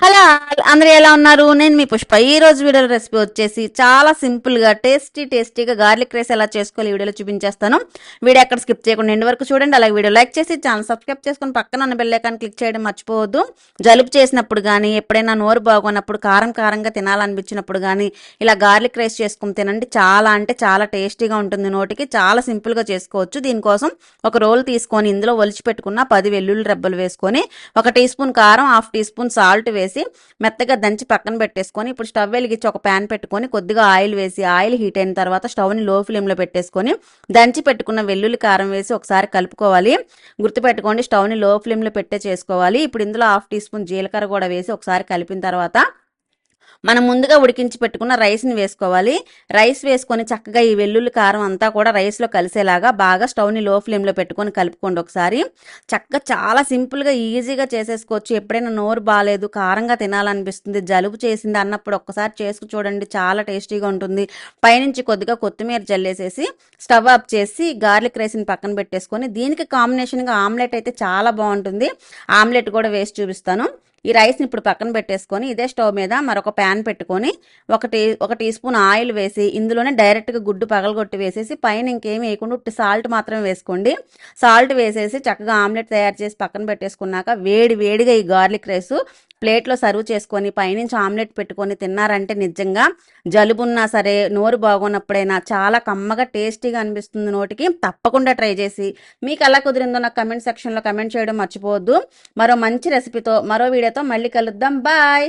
Hello అందరూ ఎలా ఉన్నారు? నేను మీ పుష్ప. ఈ రోజు వీడియో రెసిపీ వచ్చేసి చాలా సింపుల్గా టేస్టీ టేస్టీగా గార్లిక్ రైస్ ఎలా చేసుకోవాలి వీడియోలో చూపించేస్తాను. వీడియో ఎక్కడ స్కిప్ చేయకుండా ఎండ్ వరకు చూడండి. అలాగే వీడియో లైక్ చేసి ఛానల్ సబ్స్క్రైబ్ చేసుకొని పక్కన ఉన్న బెల్లైకాన్ని క్లిక్ చేయడం మర్చిపోవద్దు. జలుబు చేసినప్పుడు కానీ ఎప్పుడైనా నోరు బాగున్నప్పుడు కారం కారంగా తినాలనిపించినప్పుడు కానీ ఇలా గార్లిక్ రైస్ చేసుకుని తినండి. చాలా అంటే చాలా టేస్టీగా ఉంటుంది నోటికి. చాలా సింపుల్గా చేసుకోవచ్చు. దీనికోసం ఒక రోల్ తీసుకొని ఇందులో ఒలిచి పెట్టుకున్న పది వెల్లుల్లి రెబ్బలు వేసుకొని ఒక టీ స్పూన్ కారం హాఫ్ టీ స్పూన్ సాల్ట్ వేసి మెత్తగా దంచి పక్కన పెట్టేసుకొని ఇప్పుడు స్టవ్ వెలిగించి ఒక ప్యాన్ పెట్టుకొని కొద్దిగా ఆయిల్ వేసి ఆయిల్ హీట్ అయిన తర్వాత స్టవ్ని లో ఫ్లేమ్లో పెట్టేసుకొని దంచి పెట్టుకున్న వెల్లుల్లి కారం వేసి ఒకసారి కలుపుకోవాలి. గుర్తుపెట్టుకోండి స్టవ్ని లో ఫ్లేమ్లో పెట్టే చేసుకోవాలి. ఇప్పుడు ఇందులో హాఫ్ టీ స్పూన్ జీలకర్ర కూడా వేసి ఒకసారి కలిపిన తర్వాత మనం ముందుగా ఉడికించి పెట్టుకున్న రైస్ని వేసుకోవాలి. రైస్ వేసుకొని చక్కగా ఈ వెల్లుల్లి కారం అంతా కూడా రైస్లో కలిసేలాగా బాగా స్టవ్ని లో ఫ్లేమ్లో పెట్టుకొని కలుపుకోండి ఒకసారి. చక్కగా చాలా సింపుల్గా ఈజీగా చేసేసుకోవచ్చు. ఎప్పుడైనా నోరు బాగాలేదు కారంగా తినాలనిపిస్తుంది జలుబు చేసింది అన్నప్పుడు ఒక్కసారి చేసుకు చూడండి చాలా టేస్టీగా ఉంటుంది. పైనుంచి కొద్దిగా కొత్తిమీర జల్లేసేసి స్టవ్ ఆఫ్ చేసి గార్లిక్ రైస్ని పక్కన పెట్టేసుకొని దీనికి కాంబినేషన్గా ఆమ్లెట్ అయితే చాలా బాగుంటుంది. ఆమ్లెట్ కూడా వేసి చూపిస్తాను. ఈ రైస్ని ఇప్పుడు పక్కన పెట్టేసుకొని ఇదే స్టవ్ మీద మరొక ప్యాన్ పెట్టుకొని ఒక టీ ఒక టీ స్పూన్ ఆయిల్ వేసి ఇందులోనే డైరెక్ట్గా గుడ్డు పగలగొట్టి వేసేసి పైన ఇంకేం వేయకుండా ఉట్టి సాల్ట్ మాత్రమే వేసుకోండి. సాల్ట్ వేసేసి చక్కగా ఆమ్లెట్ తయారు చేసి పక్కన పెట్టేసుకున్నాక వేడి వేడిగా ఈ గార్లిక్ రైస్ ప్లేట్లో సర్వ్ చేసుకొని పైనుంచి ఆమ్లెట్ పెట్టుకొని తిన్నారంటే నిజంగా జలుబున్నా సరే నోరు బాగున్నప్పుడైనా చాలా కమ్మగా టేస్టీగా అనిపిస్తుంది నోటికి. తప్పకుండా ట్రై చేసి మీకు ఎలా కుదిరిందో నాకు కమెంట్ సెక్షన్లో కమెంట్ చేయడం మర్చిపోవద్దు. మరో మంచి రెసిపీతో మరో వీడియోతో మళ్ళీ కలుద్దాం. బాయ్!